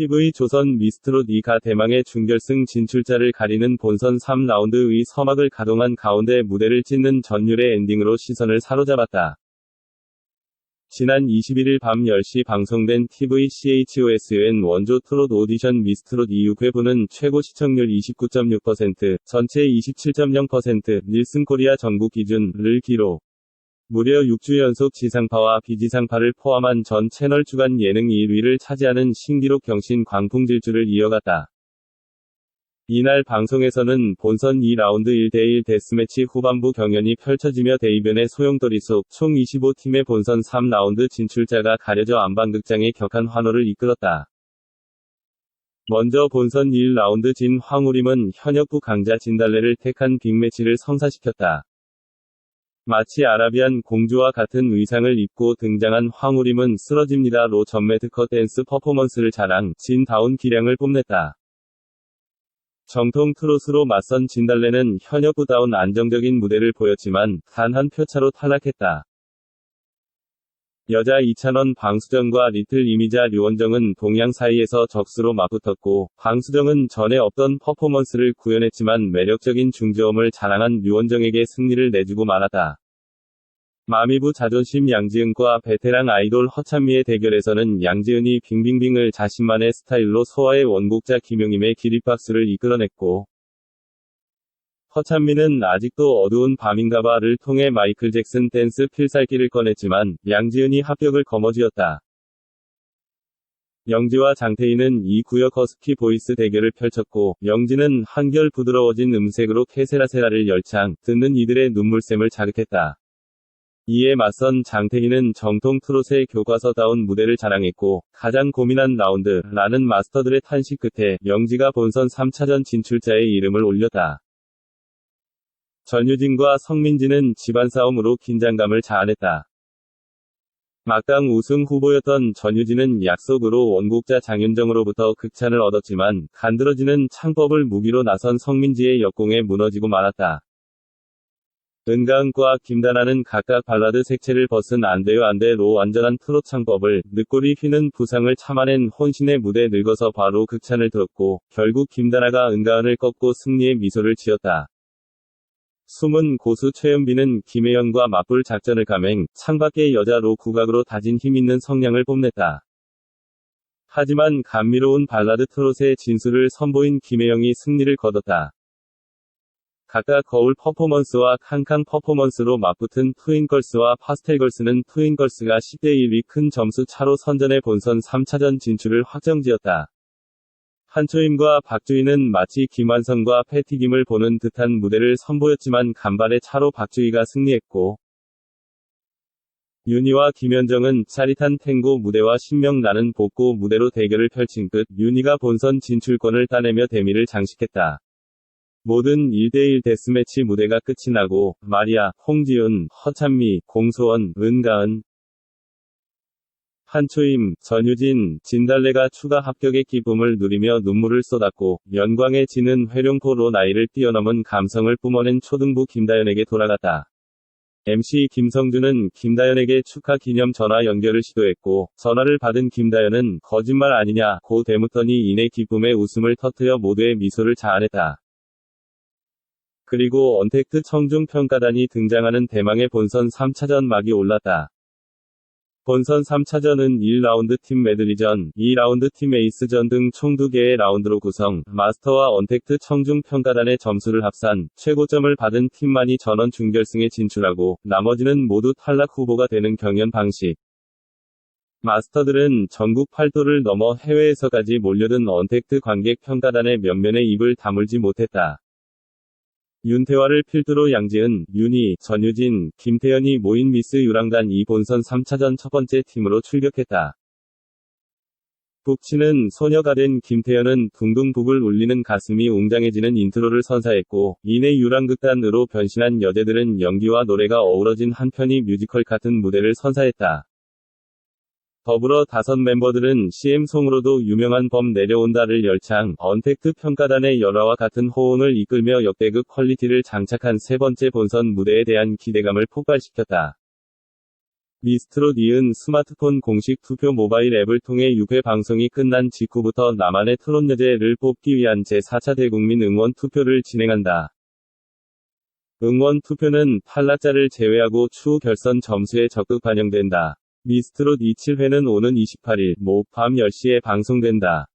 TV 조선 미스트롯 2가 대망의 준결승 진출자를 가리는 본선 3라운드의 서막을 가동한 가운데 무대를 찢는 전율의 엔딩으로 시선을 사로잡았다. 지난 21일 밤 10시 방송된 TV CHOSN 원조 트롯 오디션 미스트롯 2육회부는 최고 시청률 29.6%, 전체 27.0%, 닐슨 코리아 전국 기준을 기록. 무려 6주 연속 지상파와 비지상파를 포함한 전 채널 주간 예능 1위를 차지하는 신기록 경신 광풍 질주를 이어갔다. 이날 방송에서는 본선 2라운드 1대1 데스매치 후반부 경연이 펼쳐지며 대이변의 소용돌이 속 총 25팀의 본선 3라운드 진출자가 가려져 안방극장의 격한 환호를 이끌었다. 먼저 본선 1라운드 진 황우림은 현역부 강자 진달래를 택한 빅매치를 성사시켰다. 마치 아라비안 공주와 같은 의상을 입고 등장한 황우림은 쓰러집니다로 전매특허 댄스 퍼포먼스를 자랑, 진다운 기량을 뽐냈다. 정통 트롯으로 맞선 진달래는 현역부다운 안정적인 무대를 보였지만, 단 한 표차로 탈락했다. 여자 이찬원 방수정과 리틀 이미자 류원정은 동양 사이에서 적수로 맞붙었고, 방수정은 전에 없던 퍼포먼스를 구현했지만 매력적인 중저음을 자랑한 류원정에게 승리를 내주고 말았다. 마미부 자존심 양지은과 베테랑 아이돌 허찬미의 대결에서는 양지은이 빙빙빙을 자신만의 스타일로 소화해 원곡자 김용임의 기립박수를 이끌어냈고, 허찬미는 아직도 어두운 밤인가봐를 통해 마이클 잭슨 댄스 필살기를 꺼냈지만 양지은이 합격을 거머쥐었다. 영지와 장태희는 이 구역 허스키 보이스 대결을 펼쳤고 영지는 한결 부드러워진 음색으로 케세라세라를 열창, 듣는 이들의 눈물샘을 자극했다. 이에 맞선 장태희는 정통 트롯의 교과서다운 무대를 자랑했고 가장 고민한 라운드라는 마스터들의 탄식 끝에 영지가 본선 3차전 진출자의 이름을 올렸다. 전유진과 성민지는 집안 싸움으로 긴장감을 자아냈다. 막강 우승 후보였던 전유진은 약속으로 원곡자 장윤정으로부터 극찬을 얻었지만 간드러지는 창법을 무기로 나선 성민지의 역공에 무너지고 말았다. 은가은과 김다나는 각각 발라드 색채를 벗은 안돼요 안돼로 완전한 트롯 창법을 늦골이 휘는 부상을 참아낸 혼신의 무대 늙어서 바로 극찬을 들었고 결국 김다나가 은가은을 꺾고 승리의 미소를 지었다. 숨은 고수 최연비는 김혜연과 맞불 작전을 감행, 창밖의 여자로 국악으로 다진 힘있는 성량을 뽐냈다. 하지만 감미로운 발라드 트롯의 진수를 선보인 김혜영이 승리를 거뒀다. 각각 거울 퍼포먼스와 캉캉 퍼포먼스로 맞붙은 트윈걸스와 파스텔걸스는 트윈걸스가 10대 1위 큰 점수 차로 선전해 본선 3차전 진출을 확정지었다. 한초임과 박주희는 마치 김완성과 패티김을 보는 듯한 무대를 선보였지만 간발의 차로 박주희가 승리했고, 윤희와 김현정은 짜릿한 탱고 무대와 신명 나는 복고 무대로 대결을 펼친 끝 윤희가 본선 진출권을 따내며 대미를 장식했다. 모든 1대1 데스매치 무대가 끝이 나고 마리아, 홍지윤, 허찬미, 공소원, 은가은, 한초임, 전유진, 진달래가 추가 합격의 기쁨을 누리며 눈물을 쏟았고 연광에 지는 회룡포로 나이를 뛰어넘은 감성을 뿜어낸 초등부 김다연에게 돌아갔다. MC 김성준은 김다연에게 축하 기념 전화 연결을 시도했고 전화를 받은 김다연은 거짓말 아니냐 고 대묻더니 이내 기쁨의 웃음을 터뜨려 모두의 미소를 자아냈다. 그리고 언택트 청중평가단이 등장하는 대망의 본선 3차전 막이 올랐다. 본선 3차전은 1라운드 팀 메들리전, 2라운드 팀 에이스전 등 총 2개의 라운드로 구성, 마스터와 언택트 청중평가단의 점수를 합산, 최고점을 받은 팀만이 전원 준결승에 진출하고, 나머지는 모두 탈락 후보가 되는 경연 방식. 마스터들은 전국 팔도를 넘어 해외에서까지 몰려든 언택트 관객 평가단의 면면에 입을 다물지 못했다. 윤태화를 필두로 양지은, 윤희, 전유진, 김태현이 모인 미스 유랑단 2 본선 3차전 첫 번째 팀으로 출격했다. 북치는 소녀가 된 김태현은 둥둥 북을 울리는 가슴이 웅장해지는 인트로를 선사했고, 이내 유랑극단으로 변신한 여제들은 연기와 노래가 어우러진 한편이 뮤지컬 같은 무대를 선사했다. 더불어 다섯 멤버들은 CM송으로도 유명한 범 내려온다를 열창, 언택트 평가단의 열화와 같은 호응을 이끌며 역대급 퀄리티를 장착한 세 번째 본선 무대에 대한 기대감을 폭발시켰다. 미스트롯 이은 스마트폰 공식 투표 모바일 앱을 통해 6회 방송이 끝난 직후부터 나만의 트롯 여제를 뽑기 위한 제4차 대국민 응원 투표를 진행한다. 응원 투표는 탈락자를 제외하고 추후 결선 점수에 적극 반영된다. 미스트롯 27회는 오는 28일 모 밤 10시에 방송된다.